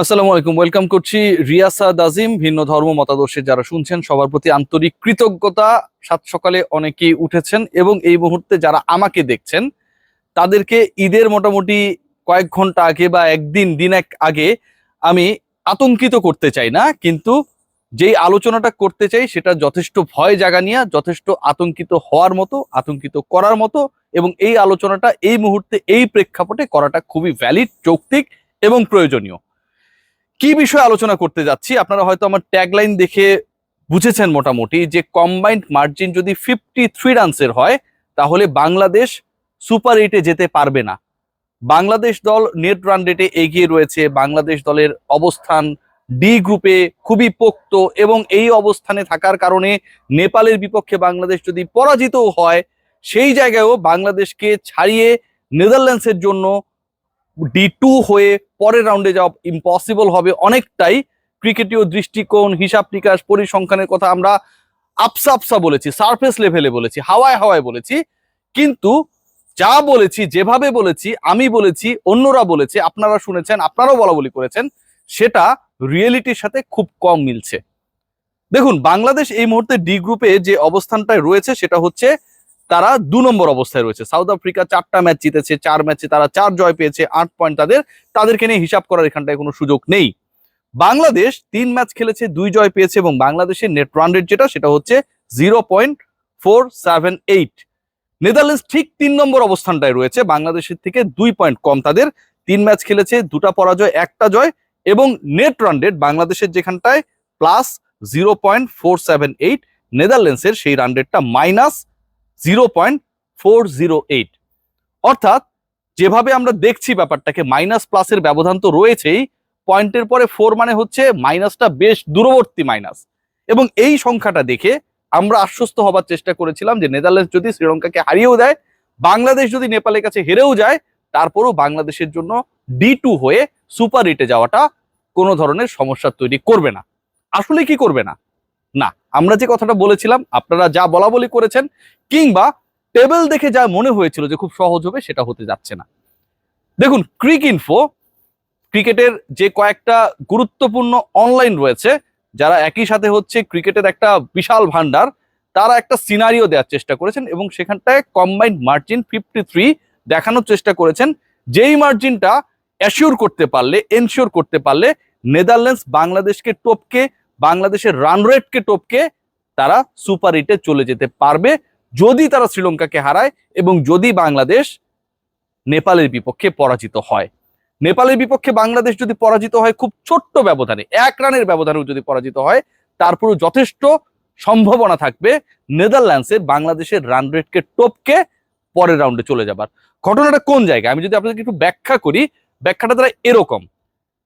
আসসালামু আলাইকুম। ওয়েলকাম করছি রিয়াসাদ আজিম, ভিন্ন ধর্ম মতাদর্শের যারা শুনছেন, সবার প্রতি আন্তরিক কৃতজ্ঞতা। সাত সকালে অনেকেই উঠেছেন এবং এই মুহূর্তে যারা আমাকে দেখছেন, তাদেরকে ঈদের মোটামুটি কয়েক ঘণ্টা আগে বা একদিন, দিন এক আগে আমি আতঙ্কিত করতে চাই না, কিন্তু যেই আলোচনাটা করতে চাই সেটা যথেষ্ট ভয় জাগা নিয়ে, যথেষ্ট আতঙ্কিত হওয়ার মতো, আতঙ্কিত করার মতো এবং এই আলোচনাটা এই মুহূর্তে এই প্রেক্ষাপটে করাটা খুবই ভ্যালিড যৌক্তিক এবং প্রয়োজনীয়। কি বিষয়ে আলোচনা করতে যাচ্ছি? আপনারা হয়তো আমার ট্যাগলাইন দেখে বুঝেছেন মোটামুটি যে কম্বাইন্ড মার্জিন যদি ফিফটি থ্রি রানসের হয়, তাহলে বাংলাদেশ সুপার এইটে যেতে পারবে না। বাংলাদেশ দল নেট রান রেটে এগিয়ে রয়েছে, বাংলাদেশ দলের অবস্থান ডি গ্রুপে খুবই পোক্ত এবং এই অবস্থানে থাকার কারণে নেপালের বিপক্ষে বাংলাদেশ যদি পরাজিতও হয়, সেই জায়গায়ও বাংলাদেশকে ছাড়িয়ে নেদারল্যান্ডসের জন্য ডি টু হয়ে পরের রাউন্ডে যাওয়া ইম্পসিবল হবে। অনেকটাই ক্রিকেটীয় দৃষ্টিকোণ, হিসাব নিকাশ, পরিসংখ্যানের কথা আমরা আপসা আপসা বলেছি সারফেস লেভেলে বলেছি, হাওয়ায় হাওয়ায় বলেছি। কিন্তু যা বলেছি, যেভাবে বলেছি, আমি বলেছি, অন্যরা বলেছে, আপনারা শুনেছেন, আপনারাও বলা বলি করেছেন, সেটা রিয়েলিটির সাথে খুব কম মিলছে। দেখুন, বাংলাদেশ এই মুহূর্তে ডি গ্রুপে যে অবস্থানটায় রয়েছে, সেটা হচ্ছে তারা দু নম্বর অবস্থায় রয়েছে। সাউথ আফ্রিকা চারটা ম্যাচ জিতেছে, চার ম্যাচে তারা চার জয় পেয়েছে, আট পয়েন্ট তাদের, তাদেরকে নিয়ে হিসাব করার এখানটায় কোনো সুযোগ নেই। বাংলাদেশ তিন ম্যাচ খেলেছে, দুই জয় পেয়েছে এবং বাংলাদেশের নেট রান রেট যেটা, সেটা হচ্ছে zero point four seven eight Netherlands ঠিক তিন নম্বর অবস্থানটায় রয়েছে, বাংলাদেশের থেকে দুই পয়েন্ট কম তাদের। তিন ম্যাচ খেলেছে, দুটা পরাজয়, একটা জয় এবং নেট রান রেট বাংলাদেশের যেখানটায় plus zero point four seven eight নেদারল্যান্ডসের সেই রান রেটটা minus zero point four zero eight. অর্থাৎ যেভাবে আমরা দেখছি ব্যাপারটাকে মাইনাস প্লাসের ব্যবধান তো রয়েছেই পয়েন্টের পরে ফোর মানে হচ্ছে মাইনাসটা বেশ দূরবর্তী মাইনাস এবং এই সংখ্যাটা দেখে আমরা আশ্বস্ত হবার চেষ্টা করেছিলাম যে নেদারল্যান্ডস যদি শ্রীলঙ্কাকে হারিয়েও দেয়, বাংলাদেশ যদি নেপালের কাছে হেরেও যায়, তারপরও বাংলাদেশের জন্য ডি টু হয়ে সুপার এইটে যাওয়াটা কোনো ধরনের সমস্যা তৈরি করবে না। আসলে কি করবে না? না, আমরা যে কথাটা বলেছিলাম, আপনারা যা বলা বলি করেছেন, কিংবা টেবিল দেখে যা মনে হয়েছিল যে খুব সহজ হবে, সেটা হতে যাচ্ছে না। দেখুন ক্রিক ইনফো ক্রিকেটের যে কয়েকটা গুরুত্বপূর্ণ অনলাইন রয়েছে, যারা একই সাথে হচ্ছে ক্রিকেটের একটা বিশাল ভান্ডার তারা একটা সিনারিও দেওয়ার চেষ্টা করেছেন এবং সেখানটায় কম্বাইন্ড মার্জিন ফিফটি থ্রি দেখানোর চেষ্টা করেছেন। যেই মার্জিনটা অ্যাসিওর করতে পারলে এনশিওর করতে পারলে নেদারল্যান্ডস বাংলাদেশকে টপকে বাংলাদেশের রান রেটকে টপকে তারা সুপার এইটে চলে যেতে পারবে যদি তারা শ্রীলঙ্কাকে হারায় এবং যদি বাংলাদেশ নেপালের বিপক্ষে পরাজিত হয়। নেপালের বিপক্ষে বাংলাদেশ যদি পরাজিত হয় খুব ছোট্ট ব্যবধানে, এক রানের ব্যবধানেও যদি পরাজিত হয়, তারপরেও যথেষ্ট সম্ভাবনা থাকবে নেদারল্যান্ডসের বাংলাদেশের রান রেটকে টপকে পরের রাউন্ডে চলে যাবার। ঘটনাটা কোন জায়গায়? আমি যদি আপনাদেরকে একটু ব্যাখ্যা করি, ব্যাখ্যাটা তারা এরকম।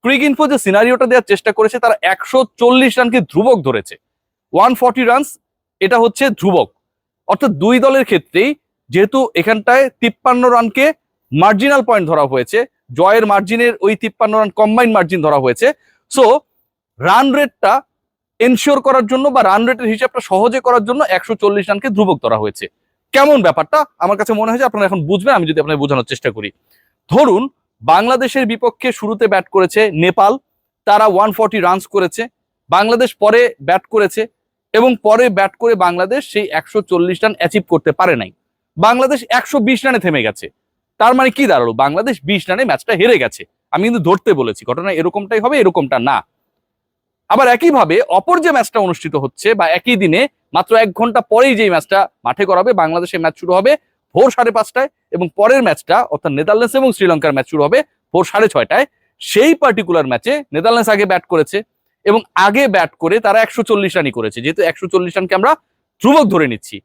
ক্রিক ইনফো যে সিনারিওটা দেওয়ার চেষ্টা করেছে, তারা একশো চল্লিশ রানকে ধ্রুবক ধরেছে। ওয়ান ফর্টি রানস, এটা হচ্ছে ধ্রুবক। অর্থাৎ দুই দলের ক্ষেত্রেই যেহেতু এখানটায় তিপ্পান্ন রানকে মার্জিনাল পয়েন্ট ধরা হয়েছে, জয়ের মার্জিনের ওই তিপ্পান্ন রান কম্বাইন মার্জিন ধরা হয়েছে। সো রান রেটটা এনশিওর করার জন্য বা রান রেটের হিসাবটা সহজে করার জন্য একশো চল্লিশ রানকে ধ্রুবক ধরা হয়েছে। কেমন ব্যাপারটা? আমার কাছে মনে হয় যে আপনারা এখন বুঝবেন, আমি যদি আপনাদের বোঝানোর চেষ্টা করি। ধরুন বাংলাদেশের বিপক্ষে শুরুতে ব্যাট করেছে নেপাল, তারা ওয়ান ফর্টি রানস করেছে, বাংলাদেশ পরে ব্যাট করেছে এবং পরে ব্যাট করে বাংলাদেশ সেই একশো চল্লিশ রান অ্যাচিভ করতে পারে নাই। বাংলাদেশ একশো বিশ রানে থেমে গেছে। তার মানে কি দাঁড়াল? বাংলাদেশ বিশ রানে ম্যাচটা হেরে গেছে। আমি কিন্তু ধরতে বলেছি, ঘটনা এরকমটাই হবে, এরকমটা না। আবার একইভাবে অপর যে ম্যাচটা অনুষ্ঠিত হচ্ছে বা একই দিনে মাত্র এক ঘণ্টা পরেই যে ম্যাচটা মাঠে করাবে, বাংলাদেশের ম্যাচ শুরু হবে ভোর সাড়ে পাঁচটায়। এবং পরের ম্যাচটা, অর্থাৎ নেদারল্যান্ডস এবং শ্রীলঙ্কার ম্যাচ শুরু হবে ভোর সাড়ে ছয়টায়। সেই পার্টিকুলার ম্যাচে নেদারল্যান্ডস আগে ব্যাট করেছে এবং আগে ব্যাট করে তারা একশো চল্লিশ রানই করেছে। যেহেতু একশো চল্লিশ রানকে আমরা ধ্রুবক ধরে নিচ্ছি।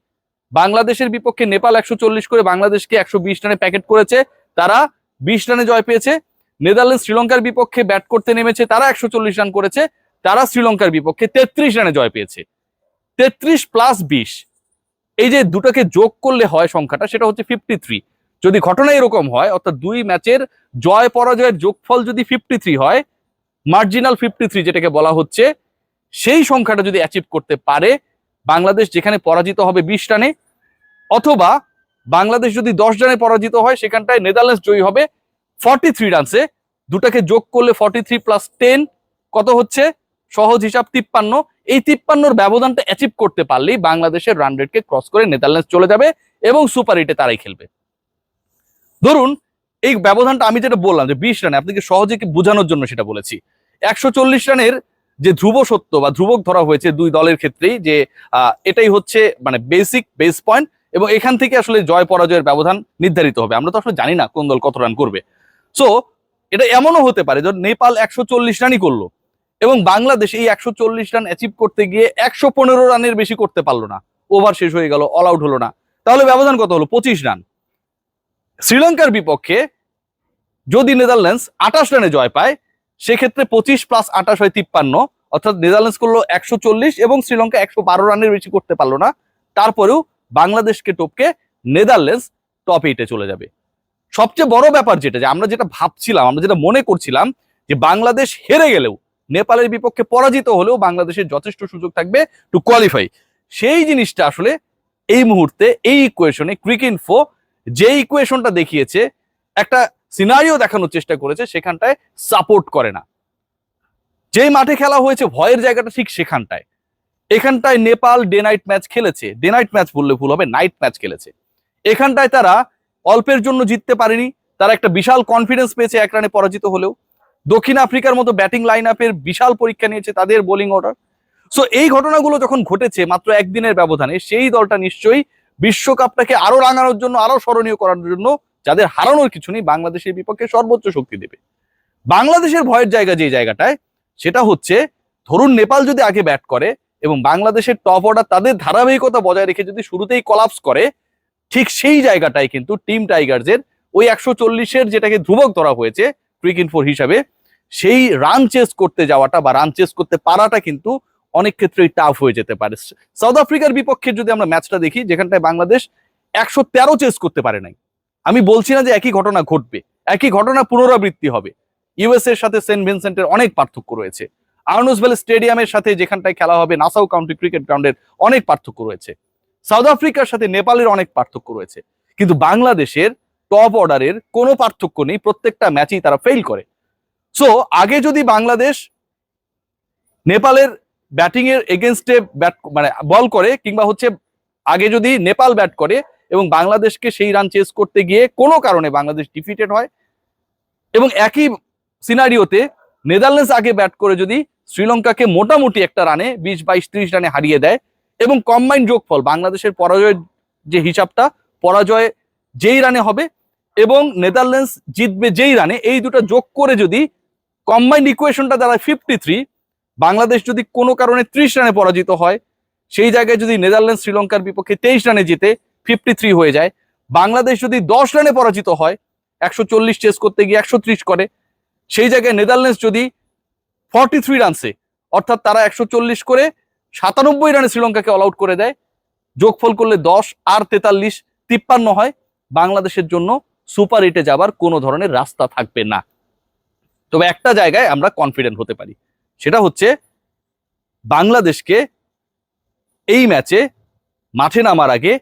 বাংলাদেশের বিপক্ষে নেপাল একশো চল্লিশ করে বাংলাদেশকে একশো বিশ রানে প্যাকেট করেছে। তারা বিশ রানে জয় পেয়েছে। নেদারল্যান্ডস শ্রীলঙ্কার বিপক্ষে ব্যাট করতে নেমেছে, তারা একশো চল্লিশ রান করেছে। তারা শ্রীলঙ্কার বিপক্ষে তেত্রিশ রানে জয় পেয়েছে। তেত্রিশ প্লাস বিশ। এই যে দুটোকে যোগ করলে হয় সংখ্যাটা, সেটা হচ্ছে ফিফটি থ্রি যদি ঘটনা এরকম হয়, অর্থাৎ দুই ম্যাচের জয় পরাজয়ের যোগফল যদি ফিফটি থ্রি হয় মার্জিনাল ফিফটি থ্রি যেটাকে বলা হচ্ছে, সেই সংখ্যাটা যদি অ্যাচিভ করতে পারে, বাংলাদেশ যেখানে পরাজিত হবে বিশ রানে, অথবা বাংলাদেশ যদি দশ রানে পরাজিত হয়, সেখানটায় নেদারল্যান্ডস জয়ী হবে ফর্টি থ্রি রানসে দুটাকে যোগ করলে ফর্টি থ্রি প্লাস টেন কত হচ্ছে? সহজ হিসাব তিপ্পান্ন। এই তিপ্পান্নর ব্যবধানটা অ্যাচিভ করতে পারলেই বাংলাদেশের রান রেটকে ক্রস করে নেদারল্যান্ডস চলে যাবে এবং সুপার এইটে তারাই খেলবে। ধরুন, এই ব্যবধানটা আমি যেটা বললাম যে বিশ রানে, আপনাকে সহজে বোঝানোর জন্য সেটা বলেছি। একশো চল্লিশ রানের যে ধ্রুব সত্য বা ধ্রুবক ধরা হয়েছে দুই দলের ক্ষেত্রেই যে এটাই হচ্ছে মানে বেসিক বেস পয়েন্ট এবং এখান থেকে আসলে জয় পরাজয়ের ব্যবধান নির্ধারিত হবে। আমরা তো আসলে জানি না কোন দল কত রান করবে। সো এটা এমনও হতে পারে যে নেপাল একশো চল্লিশ রানই করল। এবং বাংলাদেশ এই একশো চল্লিশ রান অ্যাচিভ করতে গিয়ে একশো পনেরো রানের বেশি করতে পারল না। ওভার শেষ হয়ে গেল অল আউট হলো না। তাহলে ব্যবধান কত হলো? পঁচিশ রান শ্রীলঙ্কার বিপক্ষে যদি নেদারল্যান্ডস আঠাশ রানে জয় পায়, সেক্ষেত্রে পঁচিশ প্লাস আঠাশ হয় তিপ্পান্ন। অর্থাৎ নেদারল্যান্ডস করল একশো চল্লিশ এবং শ্রীলঙ্কা একশো বারো রানের বেশি করতে পারল না। তারপরেও বাংলাদেশকে টপকে নেদারল্যান্ডস টপ এইটে চলে যাবে। সবচেয়ে বড় ব্যাপার যেটা, যে আমরা যেটা ভাবছিলাম, আমরা যেটা মনে করছিলাম, যে বাংলাদেশ হেরে গেলেও নেপালের বিপক্ষে পরাজিত হলেও বাংলাদেশের যথেষ্ট সুযোগ থাকবে টু কোয়ালিফাই সেই জিনিসটা আসলে এই মুহূর্তে এই ইকুয়েশনে ক্রিক ইনফো যে ইকুয়েশনটা দেখিয়েছে, একটা সিনারিও দেখানোর চেষ্টা করেছে, সেখানটায় সাপোর্ট করে না। যেই মাঠে খেলা হয়েছে, ভয়ের জায়গাটা ঠিক সেখানটায়। এখানটায় নেপাল ডে নাইট ম্যাচ খেলেছে। ডে নাইট ম্যাচ বললে ভুল হবে নাইট ম্যাচ খেলেছে। এখানটায় তারা অল্পের জন্য জিততে পারেনি, তারা একটা বিশাল কনফিডেন্স পেয়েছে এক রানে পরাজিত হলেও। দক্ষিণ আফ্রিকার মতো ব্যাটিং লাইন আপের বিশাল পরীক্ষা নিয়েছে তাদের বোলিং অর্ডার সো এই ঘটনাগুলো যখন ঘটেছে মাত্র একদিনের ব্যবধানে, সেই দলটা নিশ্চয়ই বিশ্বকাপটাকে আরও রাঙানোর জন্য, আরও স্মরণীয় করার জন্য যাদের হারানোর কিছু নেই, বাংলাদেশের বিপক্ষে সর্বোচ্চ শক্তি দেবে। বাংলাদেশের ভয়ের জায়গা যে জায়গাটায়, সেটা হচ্ছে ধরুন নেপাল যদি আগে ব্যাট করে এবং বাংলাদেশের টপ অর্ডার তাদের ধারাবাহিকতা বজায় রেখে যদি শুরুতেই কলাপস করে, ঠিক সেই জায়গাটায় কিন্তু টিম টাইগার্সের ওই একশো চল্লিশের যেটাকে ধ্রুবক ধরা হয়েছে ক্রিক ইনফোর হিসাবে, সেই রান চেস করতে যাওয়াটা বা রান চেস করতে পারাটা কিন্তু অনেক ক্ষেত্রেই টাফ হয়ে যেতে পারে। সাউথ আফ্রিকার বিপক্ষে যদি আমরা ম্যাচটা দেখি, যেখানটায় বাংলাদেশ একশো তেরো চেস করতে পারে নাই। আমি বলছি না যে একই ঘটনা ঘটবে, একই ঘটনা পুনরাবৃত্তি হবে। ইউএস এর সাথে সেন্ট ভিনসেন্টের অনেক পার্থক্য রয়েছে। আর্নসভেল স্টেডিয়ামের সাথে যেখানটায় খেলা হবে নাসাউ কাউন্টি ক্রিকেট গ্রাউন্ডের অনেক পার্থক্য রয়েছে। সাউথ আফ্রিকার সাথে নেপালের অনেক পার্থক্য রয়েছে। কিন্তু বাংলাদেশের টপ অর্ডারের কোনো পার্থক্য নেই, প্রত্যেকটা ম্যাচেই তারা ফেল করে। সো আগে যদি বাংলাদেশ নেপালের ব্যাটিং এর এগেনস্টে ব্যাট মানে বল করে, কিংবা হচ্ছে আগে যদি নেপাল ব্যাট করে এবং বাংলাদেশকে সেই রান চেস করতে গিয়ে কোনো কারণে বাংলাদেশ ডিফিটেড হয়, এবং একই সিনারিওতে নেদারল্যান্ডস আগে ব্যাট করে যদি শ্রীলঙ্কাকে মোটামুটি একটা রানে বিশ, বাইশ, ত্রিশ রানে হারিয়ে দেয়, এবং কম্বাইন যোগফল, বাংলাদেশের পরাজয়ের যে হিসাবটা, পরাজয় যেই রানে হবে এবং নেদারল্যান্ডস জিতবে যেই রানে, এই দুটো যোগ করে যদি কম্বাইন্ড ইকুয়েশনটা দাঁড়ায় ফিফটি থ্রি বাংলাদেশ যদি কোনো কারণে ত্রিশ রানে পরাজিত হয়, সেই জায়গায় যদি নেদারল্যান্ডস শ্রীলঙ্কার বিপক্ষে তেইশ রানে জিতে ফিফটি থ্রি হয়ে যায়, বাংলাদেশ যদি দশ রানে পরাজিত হয়, একশো চল্লিশ চেস করতে গিয়ে একশো ত্রিশ করে, সেই জায়গায় নেদারল্যান্ডস যদি ফর্টি থ্রি রানসে অর্থাৎ তারা একশো চল্লিশ করে সাতানব্বই রানে শ্রীলঙ্কাকে অল আউট করে দেয়, যোগফল করলে দশ, আর তেতাল্লিশ, তিপ্পান্ন হয় বাংলাদেশের জন্য সুপার এইটে যাবার কোনো ধরনের রাস্তা থাকবে না। তবে একটা জায়গায় আমরা কনফিডেন্ট হতে পারি, সেটা হচ্ছে বাংলাদেশকে এই ম্যাচে মাঠে নামার আগে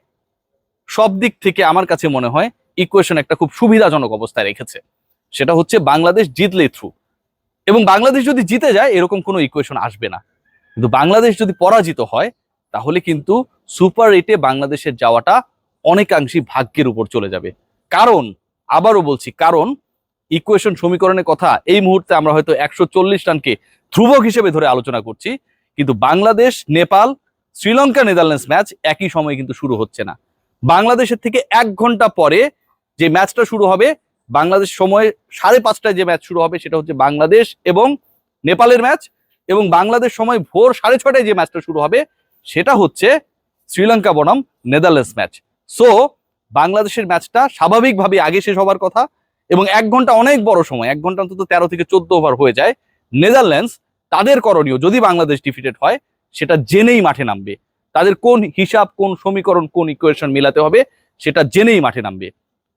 সব দিক থেকে আমার কাছে মনে হয় ইকুয়েশন একটা খুব সুবিধাজনক অবস্থায় রেখেছে। সেটা হচ্ছে বাংলাদেশ জিতলেই থ্রু এবং বাংলাদেশ যদি জিতে যায়, এরকম কোনো ইকুয়েশন আসবে না। কিন্তু বাংলাদেশ যদি পরাজিত হয়, তাহলে কিন্তু সুপার এইটে বাংলাদেশের যাওয়াটা অনেকাংশই ভাগ্যের উপর চলে যাবে। কারণ আবারও বলছি, কারণ ইকুয়েশন সমীকরণের কথা এই মুহূর্তে আমরা হয়তো একশো চল্লিশ রানকে ধ্রুবক হিসেবে ধরে আলোচনা করছি, কিন্তু বাংলাদেশ, নেপাল, শ্রীলঙ্কা, নেদারল্যান্ডস ম্যাচ একই সময়ে কিন্তু শুরু হচ্ছে না। বাংলাদেশের থেকে এক ঘণ্টা পরে যে ম্যাচটা শুরু হবে, বাংলাদেশ সময় সাড়ে পাঁচটায় যে ম্যাচ শুরু হবে সেটা হচ্ছে বাংলাদেশ এবং নেপালের ম্যাচ, এবং বাংলাদেশ সময় ভোর সাড়ে ছটায় যে ম্যাচটা শুরু হবে, সেটা হচ্ছে শ্রীলঙ্কা বনাম, নেদারল্যান্ডস ম্যাচ। সো বাংলাদেশের ম্যাচটা স্বাভাবিকভাবে আগে শেষ হবার কথা এবং এক ঘণ্টা অনেক বড় সময়, এক ঘণ্টা অন্তত তেরো থেকে চোদ্দ ওভার হয়ে যায়। নেদারল্যান্ডস তাদের করণীয় যদি বাংলাদেশ ডিফিটেড হয়, সেটা জেনেই মাঠে নামবে। তাদের কোন হিসাব, কোন সমীকরণ, কোন ইকুয়েশন মিলাতে হবে, সেটা জেনেই মাঠে নামবে।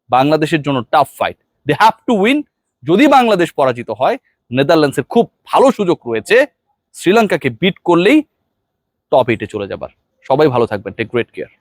বাংলাদেশের জন্য tough fight they have to win যদি বাংলাদেশ পরাজিত হয়, নেদারল্যান্ডসের খুব ভালো সুযোগ রয়েছে। শ্রীলঙ্কাকে বিট করলেই টপ এইটে চলে যাবার। সবাই ভালো থাকবেন। Take great care